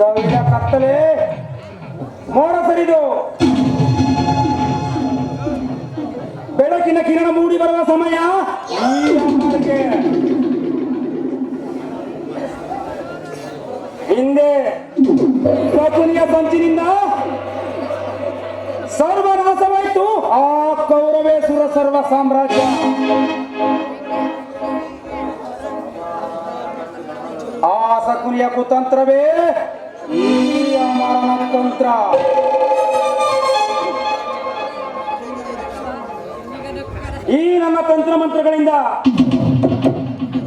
ಕವಿದ ಕತ್ತಲೆ. ಮೋಡ ಸರಿದು. ಬೆಳಕಿನ ಕಿರಣ ಮೂಡಿ ಬರುವ ಸಮಯ. ಹಿಂದೆ ಶಕುನಿಯ ಸಂಚಿನಿಂದ ಸರ್ವನಾಶವಾಯಿತು ಆ ಕೌರವೇಶ್ವರ ಸರ್ವ ಸಾಮ್ರಾಜ್ಯ. ಆ ಶಕುನಿಯ ಕುತಂತ್ರವೇ ಈ ಮರಣತಂತ್ರ ತಂತ್ರ ಈ ನಮ್ಮ ತಂತ್ರ ಮಂತ್ರಗಳಿಂದ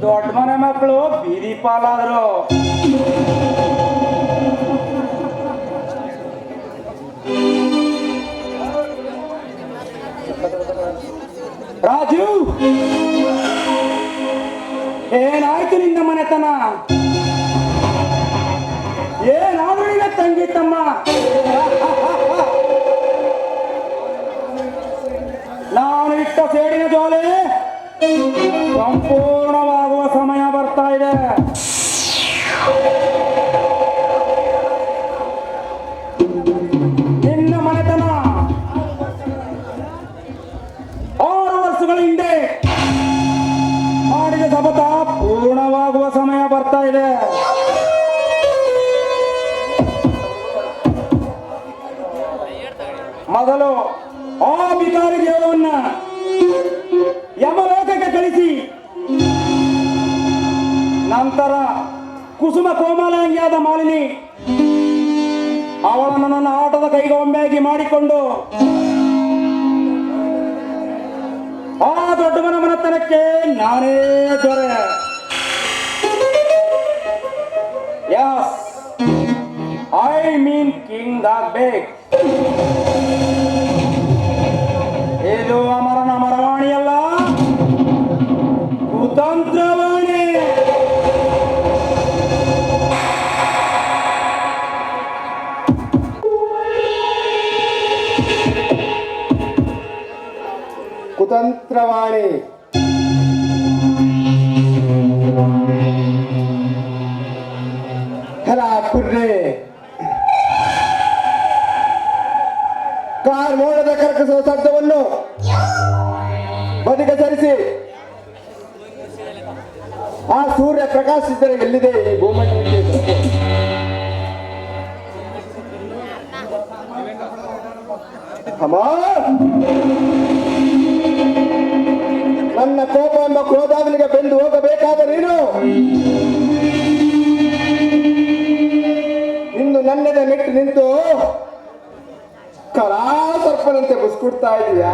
ದೊಡ್ಡ ಮನೆ ಮಕ್ಕಳು ಬೀದಿ ಪಾಲಾದ್ರು. ರಾಜು! ಏನಾಯ್ತು ನಿನ್ನ ಮನೆತನ? ತಂಗಿ ತಮ್ಮ. ನಾನು ಇಟ್ಟ ಸೇಡಿನ ಜೋಲೆ ಸಂಪೂರ್ಣವಾಗುವ ಸಮಯ ಬರ್ತಾ ಇದೆ. ನಿನ್ನ ಮನೆತನ ಆರು ವರ್ಷಗಳ ಹಿಂದೆ ಮಾಡಿದ ಶಪಥ ಪೂರ್ಣವಾಗುವ ಸಮಯ ಬರ್ತಾ ಇದೆ. ಮೊದಲು ಆ ಬಿಕಾರಿ ದೇವರನ್ನ ಯಮಲೋಕಕ್ಕೆ ಕಳಿಸಿ. ನಂತರ ಕುಸುಮ ಕೋಮಲಾಂಗಿಯಾದ ಮಾಲಿನಿ ಅವಳನ್ನು ನನ್ನ ಆಟದ ಕೈಗೊಂಬೆಯಾಗಿ ಮಾಡಿಕೊಂಡು ಆ ದೊಡ್ಡವನ ಮನತನಕ್ಕೆ ನಾನೇ ದೊರೆ. ಐ ಮೀನ್ ಕಿಂಗ್ ದ ಬೇಕ್ ಇದು ಅಮರನ ಮರವಾಣಿಯಲ್ಲ? ಕುತಂತ್ರವಾಣಿ. ಕುತಂತ್ರವಾಣಿ. ಹೆಲ ಕುರ್ರೆ ಕಾರ್ ಮೋಡದ ಕರಕಸುವ ಶಬ್ದವನ್ನು ಬದಿಗೆ ಸರಿಸಿ. ಆ ಸೂರ್ಯ ಪ್ರಕಾಶಿಸಿದರೆ ಎಲ್ಲಿದೆ ಈ ಭೂಮಿ ನನ್ನ ಕೋಪ ಎಂಬ ಕ್ರೋಧಾಗ್ನಿಗೆ ಬೆಂದು ಹೋಗಬೇಕಾದ ನೀನು? ಇಂದು ನನ್ನದೇ ನೆಟ್ಟು ನಿಂತು ಕಲಾ ಸರ್ಪನಂತೆ ಬುಸ್ಕುಡ್ತಾ ಇದೀಯಾ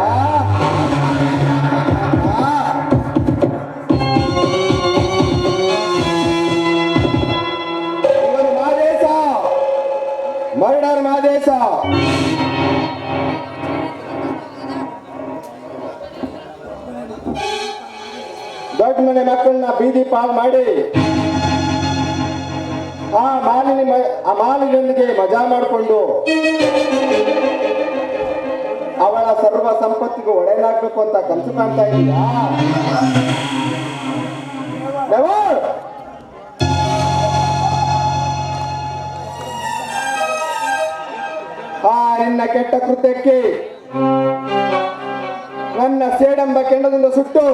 ಮಾದೇಶ. ಮಾದೇಶ. ದೊಡ್ಡ ಮನೆ ಮಕ್ಕಳನ್ನ ಬೀದಿ ಪಾಲ್ ಮಾಡಿ ಆ ಮಾಲಿನಿ ಆ ಮಾಲಿನೊಂದಿಗೆ ಮಜಾ ಮಾಡಿಕೊಂಡು ಅವಳ ಸರ್ವ ಸಂಪತ್ತಿಗೂ ಒಡೆಯಲಾಗಬೇಕು ಅಂತ ಕನಸು ಕಾಣ್ತಾ ಇದೀಯಾ? ಆ ನಿನ್ನ ಕೆಟ್ಟ ಕೃತ್ಯಕ್ಕೆ ನನ್ನ ಸೇಡಂಬ ಕೆಂಡದಿಂದ ಸುಟ್ಟು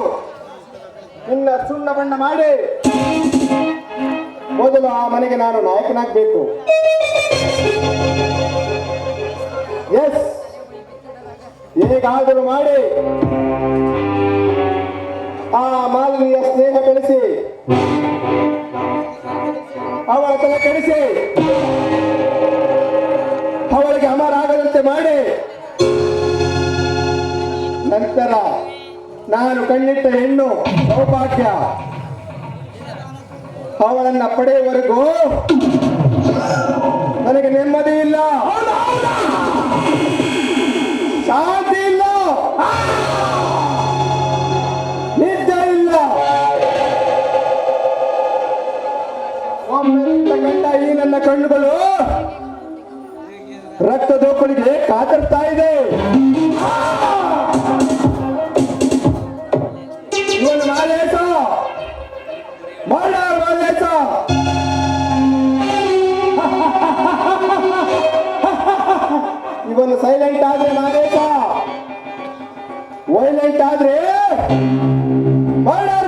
ನಿನ್ನ ಸುಣ್ಣ ಬಣ್ಣ ಮಾಡಿ ಮೊದಲು ಆ ಮನೆಗೆ ನಾನು ನಾಯಕನಾಗಬೇಕು. ಎಸ್ ಹೇಗಾದರೂ ಮಾಡಿ ಆ ಮಾಲಿನಿಯ ಸ್ನೇಹ ಬೆಳೆಸಿ. ಅವಳ ತಲೆ ಕೆಡಿಸಿ. ಅವಳಿಗೆ ಅಮರಾಗದಂತೆ ಮಾಡಿ. ನಂತರ ನಾನು ಕಣ್ಣಿಟ್ಟ ಹೆಣ್ಣು ಸೌಭಾಗ್ಯ. ಅವಳನ್ನ ಪಡೆಯುವವರೆಗೂ ನನಗೆ ನೆಮ್ಮದಿ ಇಲ್ಲ. ಒಮ್ಮೆ ಕಂಡ ಈ ನನ್ನ ಕಣ್ಣುಗಳು ರಕ್ತ ದೋಪಳಿಗೆ ಕಾತರ್ತಾ ಇದೆ. ಇವನು ಮಾಲೇಶ ಮಾಡ ಮಾಲೇಶ ಇವನು ಸೈಲೆಂಟ್ ಆದ್ರೆ ಮಾಲೇಶ ವೈಲೆಂಟ್ ಆದ್ರೆ ಬಳ್ಳಾರಿ